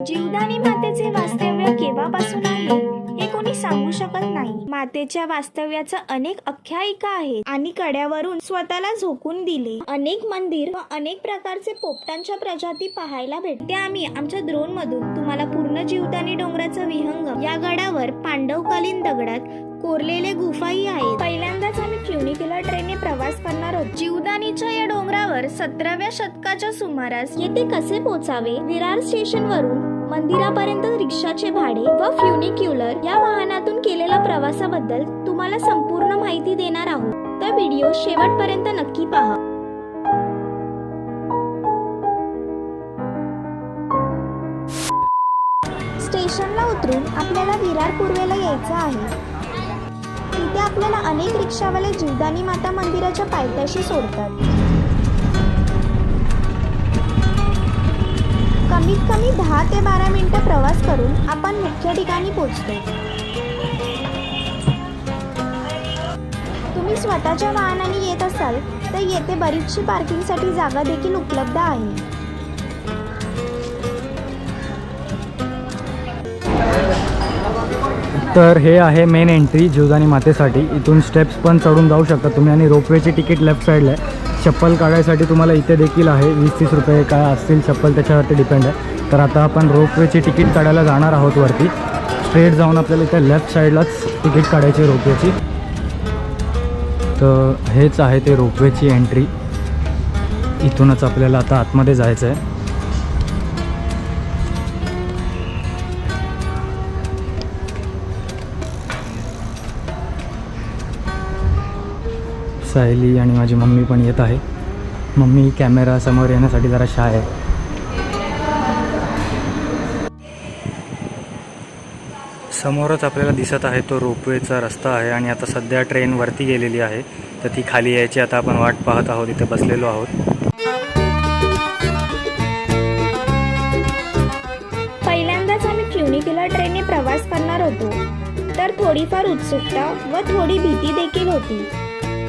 जीवदानी मातेचे वास्तव्य केव्हापासून आहे हे कोणी सांगू शकत नाही. मातेच्या वास्तव्याचं अनेक आख्यायिका आहेत आणि कड्यावरून स्वतःला झोकून दिले. अनेक मंदिर व अनेक प्रकारचे पोपटांच्या प्रजाती पाहायला भेटते. आम्ही आमच्या द्रोण मधून तुम्हाला पूर्ण जीवदानी डोंगराचा विहंग या गडावर पांडवकालीन दगडात कोरलेले गुफाही आहेत. पहिल्यांदाच आम्ही फ्युनिक्युलर ट्रेनने प्रवास करणार होते जीवदानीच्या या डोंगरावर सतराव्या शतकाच्या सुमारास येथे कसे पोचावे? विरार स्टेशन वरून मंदिरापर्यंत रिक्षाचे भाडे व फ्युनिक्युलर या वाहनातून केलेल्या प्रवासाबद्दल तुम्हाला संपूर्ण माहिती देणार आहोत. तर व्हिडिओ शेवटपर्यंत नक्की पहा. स्टेशनला उतरून आपल्याला विरार पूर्वेला यायचं आहे. तिथे आपल्याला अनेक रिक्षावाले जीवदानी माता मंदिराच्या पायथ्याशी सोडतात. कमीत कमी दहा ते बारा मिनिटं प्रवास करून आपण मुख्य ठिकाणी पोहोचतो. तुम्ही स्वतःच्या वाहनाने येत असाल तर येथे बरीचशी पार्किंगसाठी जागा देखील उपलब्ध आहे. तर हे आहे मेन एंट्री जीवदानी मातेसाठी. इथून स्टेप्स पण चढून जाऊ शकता तुम्ही आणि रोपवेची तिकीट लेफ्ट साईडला आहे. चप्पल काढायसाठी तुम्हाला इथे देखील आहे. वीस तीस रुपये काय असतील चप्पल त्याच्यावरती डिपेंड आहे. तर आता आपण रोपवेची तिकीट काढायला जाणार आहोत वरती. स्ट्रेट जाऊन आपल्याला इथे लेफ्ट साईडलाच तिकीट काढायची रोपवेची तर हेच आहे ते रोपवेची एंट्री इथूनच आपल्याला आता आतमध्ये जायचं आहे सायली आणि माझी मम्मी पण येत आहे. मम्मी कॅमेरा समोर येण्यासाठी जरा शाय आहे. समोरच आपल्याला दिसत आहे तो रोपवेचा रस्ता आहे आणि आता सध्या ट्रेन वरती गेलेली आहे. तर ती खाली यायची. आता आपण वाट पाहत आहोत. इथे बसलेलो आहोत. पहिल्यांदाच आम्ही फ्युनिक्युलर ट्रेनने प्रवास करणार होतो. तर थोडीफार उत्सुकता व थोडी भीती देखील होती.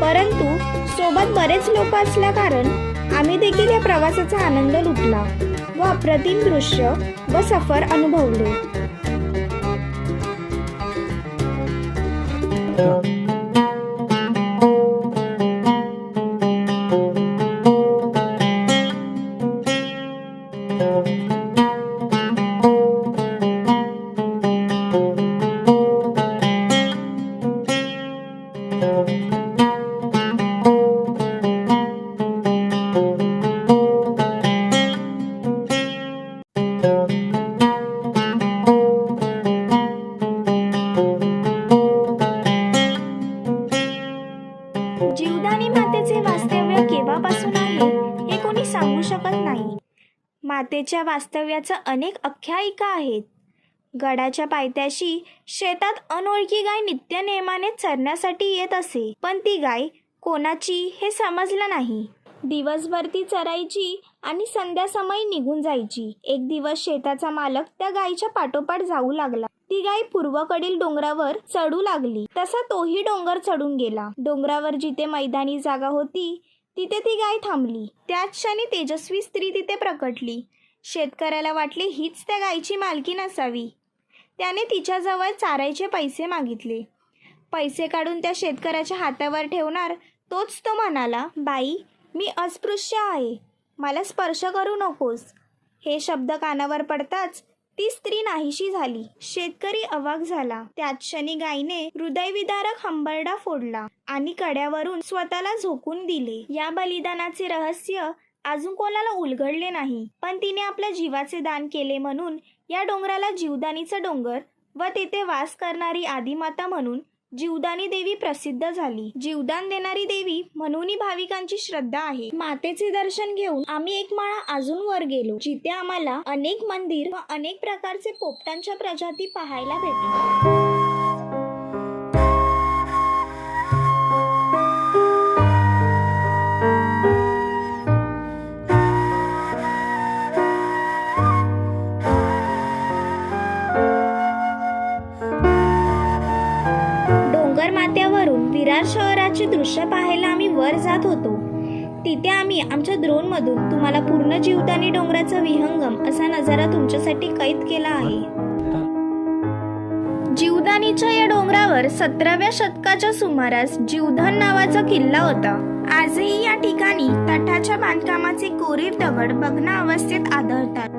परंतु सोबत बरेच लोक असल्या कारण आम्ही देखील या प्रवासाचा आनंद लुटला व अप्रतिम दृश्य व सफर अनुभवले. सांगू शकत नाही. मातेच्या वास्तव्याचं अनेक आख्यायिका आहेत. गडाच्या पायथ्याशी शेतात अनोळखी गाय नित्य नेमाने चरण्यासाठी येत असे पण ती गाय कोणाची हे समजलं नाही. दिवसभर ती चरायची आणि संध्यासमयी निघून जायची. एक दिवस शेताचा मालक त्या गायीच्या पाठोपाठ जाऊ लागला. ती गाय पूर्वकडील डोंगरावर चढू लागली. तसा तोही डोंगर चढून गेला. डोंगरावर जिथे मैदानी जागा होती तिथे ती गाय थांबली. त्याच क्षणी तेजस्वी स्त्री तिथे प्रकटली. शेतकऱ्याला वाटले हीच त्या गायीची मालकी नसावी. त्याने तिच्याजवळ चारायचे पैसे मागितले. पैसे काढून त्या शेतकऱ्याच्या हातावर ठेवणार तोच तो म्हणाला बाई मी अस्पृश्य आहे. मला स्पर्श करू नकोस. हे शब्द कानावर पडताच ती स्त्री नाहीशी झाली. शेतकरी अवाक झाला. त्यात क्षणी गायीने हृदयविदारक हंबरडा फोडला आणि कड्यावरून स्वतःला झोकून दिले. या बलिदानाचे रहस्य अजून कोणाला उलगडले नाही. पण तिने आपल्या जीवाचे दान केले म्हणून या डोंगराला जीवदानीचा डोंगर व तेथे वास करणारी आदिमाता म्हणून जीवदानी देवी प्रसिद्ध झाली. जीवदान देणारी देवी म्हणूनही भाविकांची श्रद्धा आहे. मातेचे दर्शन घेऊन आम्ही एक माळा अजून वर गेलो जिथे आम्हाला अनेक मंदिर व अनेक प्रकारचे पोपटांच्या प्रजाती पाहायला भेटल्या विरार शहराचे दृश्य पाहायला आम्ही वर जात होतो. तिथे आम्ही आमच्या ड्रोनमधून तुम्हाला पूर्ण जीवदानी डोंगराचा विहंगम असा नजारा तुमच्यासाठी कैद केला आहे. जीवदानीच्या या डोंगरावर सतराव्या शतकाच्या सुमारास जीवधन नावाचा किल्ला होता. आजही या ठिकाणी तटाच्या बांधकामाचे कोरीव दगड भग्न अवस्थेत आढळतात.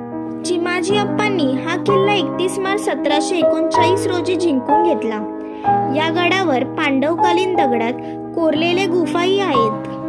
चिमाजी अप्पांनी हा किल्ला एकतीस मार्च सतराशे एकोणचाळीस रोजी जिंकून घेतला. या गडावर पांडवकालीन दगडात कोरलेले गुफाही आहेत.